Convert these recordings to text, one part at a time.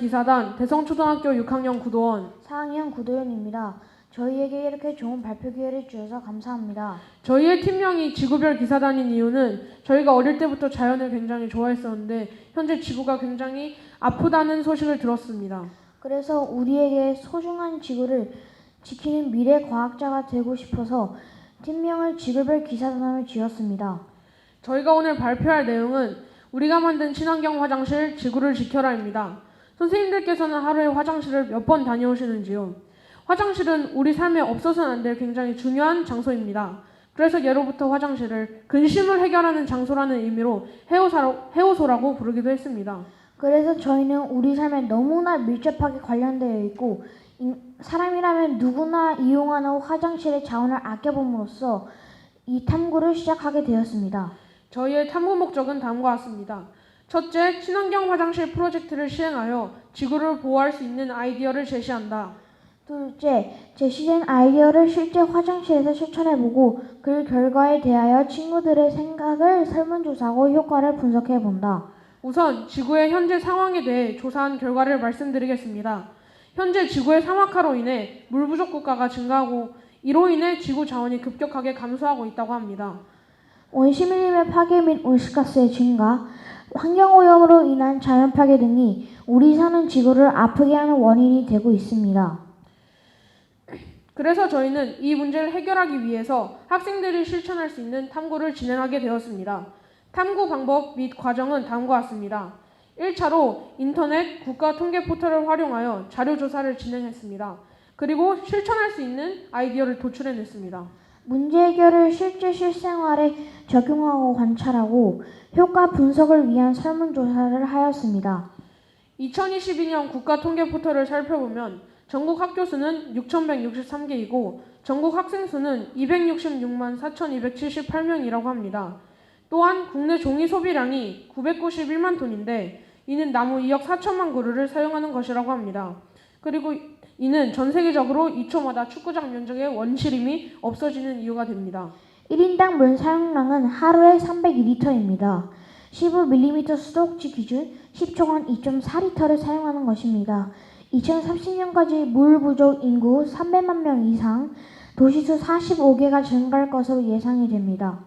기사단 대성초등학교 6학년 구도원 4학년 구도현입니다. 저희에게 이렇게 좋은 발표 기회를 주셔서 감사합니다. 저희의 팀명이 지구별 기사단인 이유는 저희가 어릴 때부터 자연을 굉장히 좋아했었는데 현재 지구가 굉장히 아프다는 소식을 들었습니다. 그래서 우리에게 소중한 지구를 지키는 미래 과학자가 되고 싶어서 팀명을 지구별 기사단으로 지었습니다. 저희가 오늘 발표할 내용은 우리가 만든 친환경 화장실 지구를 지켜라입니다. 선생님들께서는 하루에 화장실을 몇 번 다녀오시는지요? 화장실은 우리 삶에 없어서는 안 될 굉장히 중요한 장소입니다. 그래서 예로부터 화장실을 근심을 해결하는 장소라는 의미로 해오사로, 해오소라고 부르기도 했습니다. 그래서 저희는 우리 삶에 너무나 밀접하게 관련되어 있고 인- 사람이라면 누구나 이용하는 화장실의 자원을 아껴봄으로써 이 탐구를 시작하게 되었습니다. 저희의 탐구 목적은 다음과 같습니다. 첫째, 친환경 화장실 프로젝트를 시행하여 지구를 보호할 수 있는 아이디어를 제시한다. 둘째, 제시된 아이디어를 실제 화장실에서 실천해보고 그 결과에 대하여 친구들의 생각을 설문조사하고 효과를 분석해본다. 우선 지구의 현재 상황에 대해 조사한 결과를 말씀드리겠습니다. 현재 지구의 사막화로 인해 물 부족 국가가 증가하고 이로 인해 지구 자원이 급격하게 감소하고 있다고 합니다. 원시밀림의 파괴 및 온실가스의 증가, 환경오염으로 인한 자연 파괴 등이 우리 사는 지구를 아프게 하는 원인이 되고 있습니다. 그래서 저희는 이 문제를 해결하기 위해서 학생들이 실천할 수 있는 탐구를 진행하게 되었습니다. 탐구 방법 및 과정은 다음과 같습니다. 1차로 인터넷 국가 통계 포털을 활용하여 자료 조사를 진행했습니다. 그리고 실천할 수 있는 아이디어를 도출해냈습니다. 문제 해결을 실제 실생활에 적용하고 관찰하고 효과 분석을 위한 설문조사를 하였습니다. 2022년 국가 통계 포털을 살펴보면 전국 학교 수는 6,163개이고 전국 학생 수는 266만 4,278명이라고 합니다. 또한 국내 종이 소비량이 991만 톤인데 이는 나무 2억 4천만 그루를 사용하는 것이라고 합니다. 그리고 이는 전 세계적으로 2초마다 축구장 면적의 원시림이 없어지는 이유가 됩니다. 1인당 물 사용량은 하루에 302리터입니다. 15mm 수도꼭지 기준 10초간 2.4리터를 사용하는 것입니다. 2030년까지 물 부족 인구 300만 명 이상, 도시수 45개가 증가할 것으로 예상이 됩니다.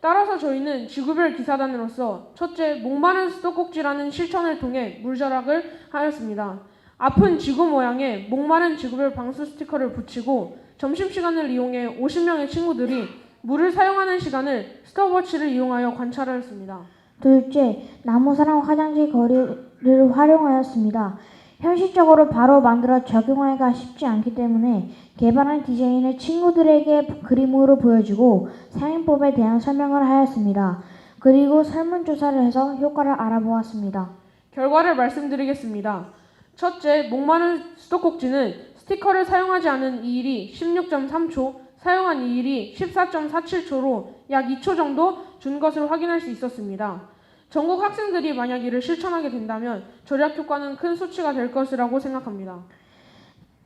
따라서 저희는 지구별 기사단으로서 첫째 목마른 수도꼭지라는 실천을 통해 물 절약을 하였습니다. 아픈 지구 모양의 목마른 지구별 방수 스티커를 붙이고 점심시간을 이용해 50명의 친구들이 물을 사용하는 시간을 스톱워치를 이용하여 관찰하였습니다. 둘째, 나무사랑 화장지 거리를 활용하였습니다. 현실적으로 바로 만들어 적용하기가 쉽지 않기 때문에 개발한 디자인을 친구들에게 그림으로 보여주고 사용법에 대한 설명을 하였습니다. 그리고 설문조사를 해서 효과를 알아보았습니다. 결과를 말씀드리겠습니다. 첫째, 목마른 수도꼭지는 스티커를 사용하지 않은 이 일이 16.3초, 사용한 이 일이 14.47초로 약 2초 정도 준 것을 확인할 수 있었습니다. 전국 학생들이 만약 이를 실천하게 된다면 절약 효과는 큰 수치가 될 것이라고 생각합니다.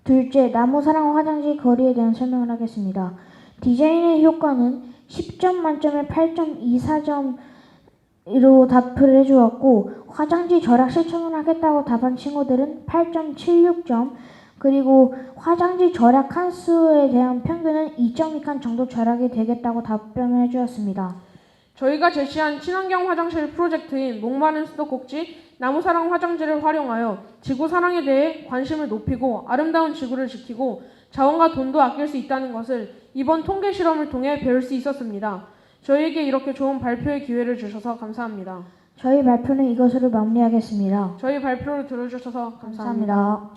둘째, 나무 사랑 화장지 거리에 대한 설명을 하겠습니다. 디자인의 효과는 10점 만점에 8.24점으로 답을 해주었고 화장지 절약 실천을 하겠다고 답한 친구들은 8.76점 그리고 화장지 절약 칸수에 대한 평균은 2.2칸 정도 절약이 되겠다고 답변을 해주었습니다. 저희가 제시한 친환경 화장실 프로젝트인 목마른 수도꼭지 나무사랑 화장지를 활용하여 지구 사랑에 대해 관심을 높이고 아름다운 지구를 지키고 자원과 돈도 아낄 수 있다는 것을 이번 통계 실험을 통해 배울 수 있었습니다. 저희에게 이렇게 좋은 발표의 기회를 주셔서 감사합니다. 저희 발표는 이것으로 마무리하겠습니다. 저희 발표를 들어주셔서 감사합니다. 감사합니다.